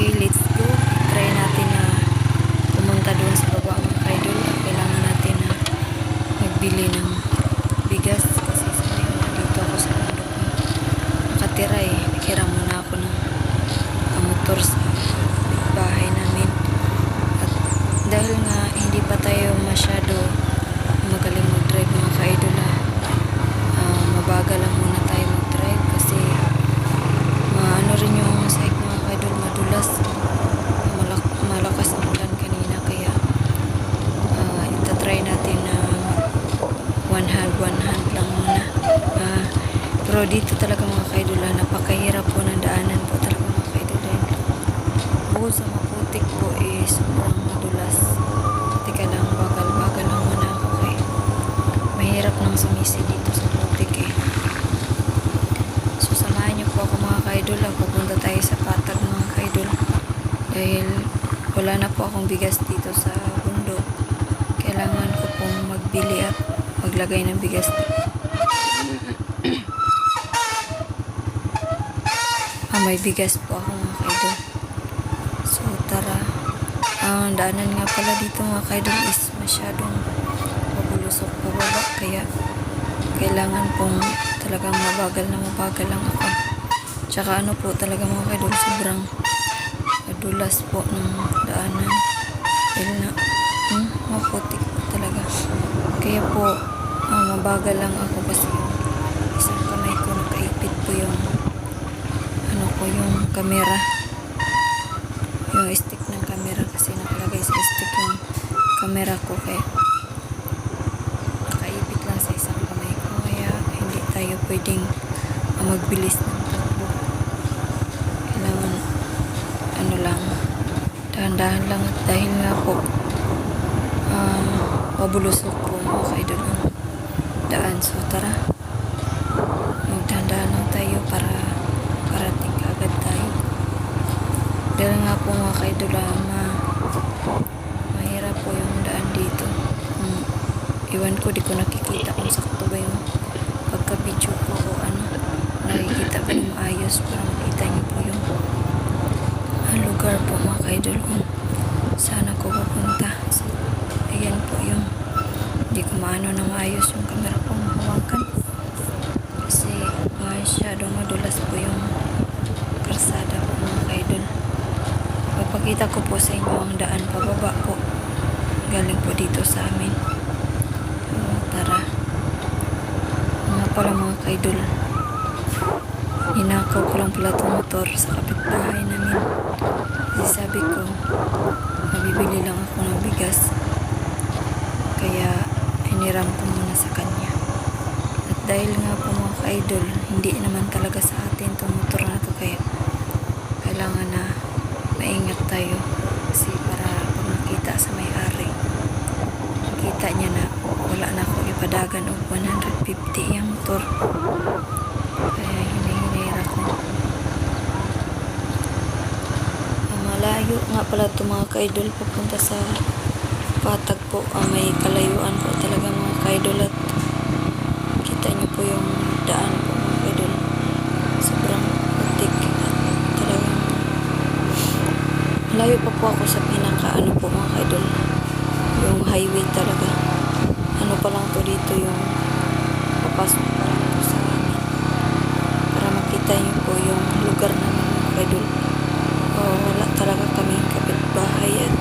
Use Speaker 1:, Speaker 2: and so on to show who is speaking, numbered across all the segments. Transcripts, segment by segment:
Speaker 1: Okay, let's go. Try natin na pumunta doon sa baba mga kaidol. Kailangan natin na magbili ng bigas kasi sa ngayon nandito ako sa bundok na nakatira eh. Nakira muna ako ng kamotor sa bahay namin. At dahil nga hindi pa tayo masyado magaling mag-drive mga kaidol ah, ah, mabagal lang muna tayo mag-drive kasi maano rin yung site mga kaidol madulas Malak malakas ang ulan kanina kaya uh, itatry natin na one hand lang muna Ah, pero dito talaga mga kaidol ah, napakahirap po ng daanan po talaga mga kaidol dahil bukod sa maputik po eh sobrang madulas teka lang bagal bagal lang muna ako kay mahirap nang sumisi dito sa putik eh So samahan niyo po ako mga kaidol. ah. Pupunta tayo sa patag mga kaidol. Dahil wala na po akong bigas dito sa bundok. Kailangan ko pong magbili at maglagay ng bigas ah, may bigas po ako mga kaidol. So tara. Ang daanan nga pala dito mga kaidol is masyadong mabulusok pababa. Kaya kailangan pong talagang mabagal na mabagal lang ako. Tsaka ano po talaga mga kaidol, sobrang madulas po ng daanan. Dahil na, hmm, maputik po talaga. Kaya po, mabagal lang ako kasi isang kamay ko nakaipit po yung ano ko, yung camera. Yung stick ng camera kasi nakalagay sa stick yung camera ko kaya nakaipit lang sa isang kamay ko. Kaya hindi tayo pwedeng magbilis ng takbo. Kailangan ano lang dahan-dahan lang. At dahil nga po ah mabulusok po mga kaidol ang daan so tara magdahan-dahan lang tayo para parating agad tayo dahil nga po mga kaidol ah, ma mahirap po yung daan dito Hmm. Iwan ko, di ko nakikita kung sakto ba yung pagka-video ko o ano. Nakikita ba yung maayos para makita niyo po yung ah, lugar po mga kaidol kung saan ako pupunta. Ayan po yung hindi ko maano na maayos yung masyadong madulas po yung karsada po mga kaidol. Papakita ko po sa inyo ang daan pababa po galing po dito sa amin. So, tara. Mga pala mga kaidol. Ninakaw ko lang pala itong motor sa kapitbahay namin. Kasi sabi ko, nabibili lang ako ng bigas. Kaya, hiniram ko muna sa kanya. At dahil nga po mga kaidol, hindi naman talaga sa atin itong motor na to kaya kailangan na maingat tayo kasi para pag nakita sa may-ari kita niya na wala na ako ipadagan og 150 yung motor. Kaya hinihinira ko malayo nga pala ito mga kaidol papunta sa patag po. Ang may kalayuan po talaga mga kaidol. At kita niyo po yung daan po mga kaidol sobrang putik at talagang Malayo pa po ako sa pinaka ano po mga idol. Yung highway talaga. Ano pa lang to dito yung papasok pa lang po sa amin. Para makita niyo po yung lugar namin mga idol. Oh, wala talaga kami kapitbahay at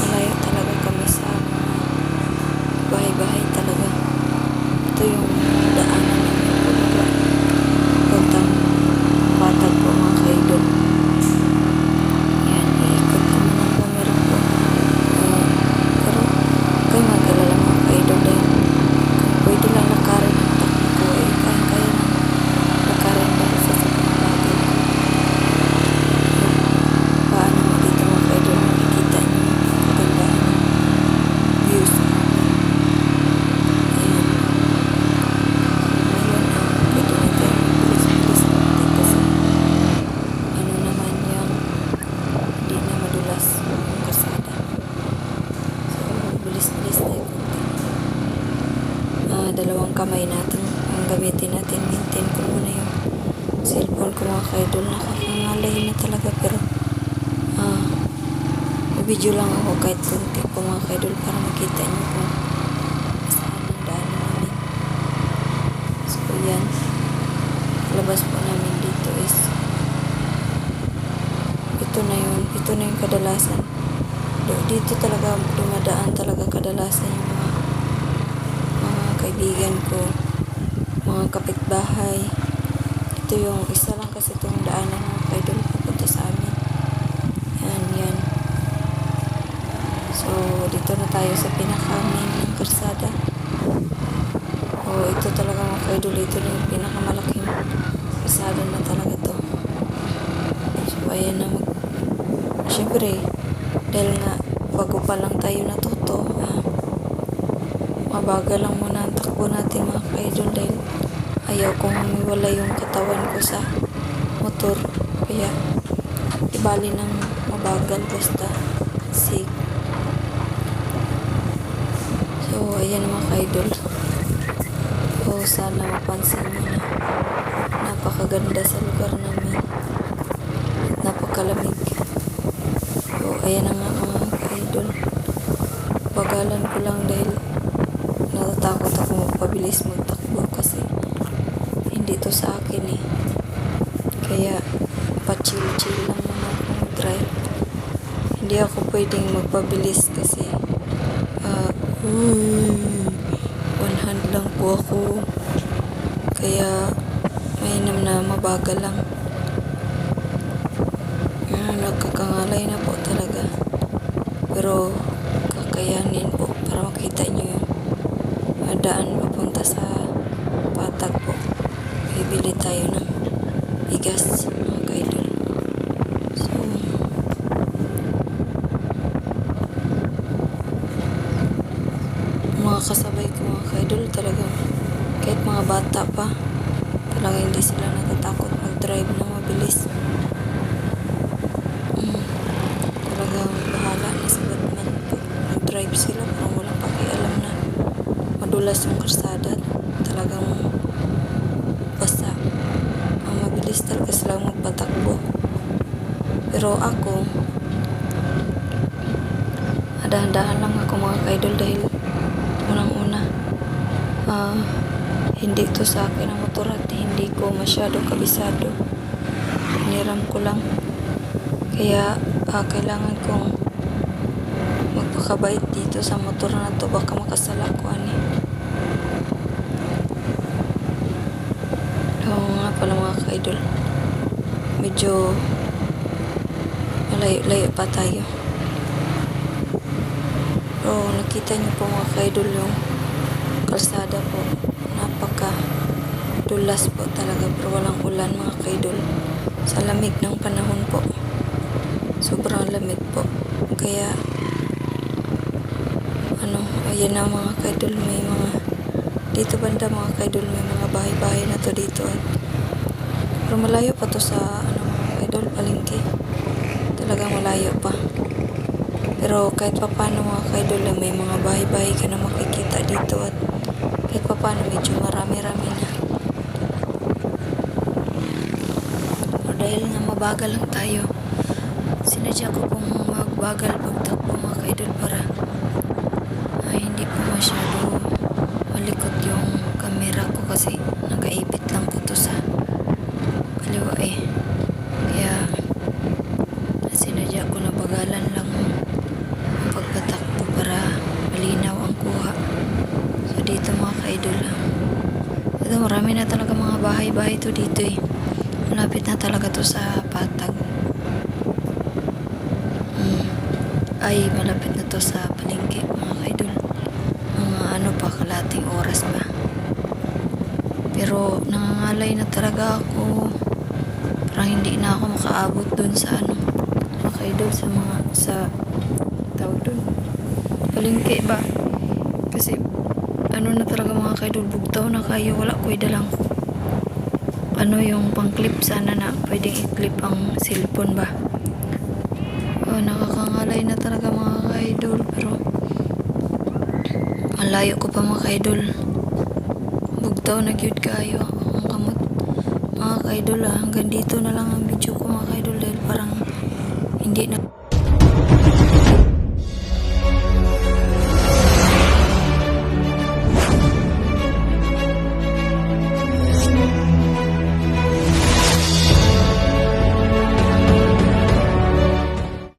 Speaker 1: malayo talaga kami sa mga bahay-bahay talaga. Ito yung daanan namin po mga puntang patag po mga idol. Yan, iikot ko muna ang camera ko. Ah, pero, kayo mag-alala mga ka-idol dahil kung pwede lang lakarin ang takbo ko, eh, kaya-kaya na lakarin dahil sa sobrang bagay. Paano mo dito mga ka-idol, makikita niyo yung kagandaan ng views. Ayun. Ngayon, ah, pwede na tayo bilis-bilis natin kasi ano naman yung hindi na madulas yung kasada. So, bilis-bilis tayo konti. Ah, dalawang kamay natin ang gamitin natin. Maintain ko muna yung cellphone ko mga kaidol. Nakakangalay na talaga pero Nag-video lang ako kahit kunti po mga kaidol para makita niyo kung saan ang daan namin. So, yan. Labas po namin dito is ito na yun. Ito na yung kadalasan. Dito talaga dumadaan talaga kadalasan yung mga kaibigan ko, mga kapitbahay. Ito yung isa lang kasi itong daanan ng kaidol papunta sa amin. Yan, yan. So, dito na tayo sa pinaka-main ng karsada. Oh, ito talaga mga kaidol. Ito na yung pinakamalaking karsada na talaga to. So, ayan na mag... Siyempre, dahil nga bago pa lang tayo natuto, ah, mabagal lang muna ang takbo natin mga kaidol dahil ayaw kong wala yung katawan ko sa motor. Kaya, ibali ng mabagal basta sig. So, ayan mga ka-idol. So, sana mapansin mo na napakaganda sa lugar namin. At napakalamig. So, ayan na nga mga ka-idol. Bagalan ko lang dahil natatakot ako magpabilis magtakbo kasi hindi to sa akin eh. Kaya, pa-chill-chill lang muna ako mag-drive. Hindi ako pwedeng magpabilis kasi ah, uy, one hand lang po ako. Kaya, mainam na mabagal lang. Ah, nagkakangalay na po talaga. Pero, kakayanin po para makita nyo yung ah, daan papunta sa patag po. Bibili tayo ng bigas, mga kaidol. So, mga kasabay ko mga kaidol talagang kahit mga bata pa talaga hindi sila natatakot mag-drive na mabilis mm, talagang bahala na sa Batman pag mag-drive sila parang walang pakialam na madulas yung karsada talagang basta ang mabilis talaga silang magpatakbo. Pero ako dahan-dahan lang ako mga kaidol dahil unang-una ah, hindi to sa akin ang motor at hindi ko masyado kabisado. Hiniram ko lang. Kaya ah, kailangan kong magpakabait dito sa motor na to. Baka makasala ko nga pala mga ka-idol. Medyo malayo-layo pa tayo. Pero nakita niyo po mga ka-idol yung kalsada po. Napaka dulas po talaga pero walang ulan mga ka-idol. Sa lamig ng panahon po. Sobrang lamig po. Kaya ano ayan na mga ka-idol may mga dito banda mga ka-idol may mga bahay-bahay na to dito at pero malayo pa to sa ano ka-idol palengke talagang malayo pa pero kahit pa paano mga kaidol eh, may mga bahay-bahay ka na makikita dito at kahit pa paano medyo marami-rami na. O dahil nga mabagal lang tayo, sinadya ko pong magbagal pagtakbo mga kaidol para ay hindi po masyado malikot yung camera ko kasi nakaipit lang ko to sa kaliwa eh. Kaya sinadya ko na bagalan lang ang pagpatakbo para malinaw ang kuha. So dito mga ka-idol lang. Ito marami na talaga bahay-bahay to dito eh. Malapit na talaga to sa patag. Mm. Ay, malapit na to sa palengke mga ka-idol. Mga ano pa, kalating oras pa. Pero nangangalay na talaga ako. Parang hindi na ako makaabot dun sa ano. Mga ka-idol sa mga sa tawag dun. Palengke ba? Kasi ano na talaga mga kaidol bugtaw na kayo wala ko dalang ano yung pang clip sana na pwedeng i-clip ang cellphone ba? Oh, nakakangalay na talaga mga kaidol pero ang layo ko pa mga kaidol. Bugtaw na cute kayo ang kamot. Mga kaidol ah, hanggang dito na lang ang video ko mga kaidol dahil parang hindi na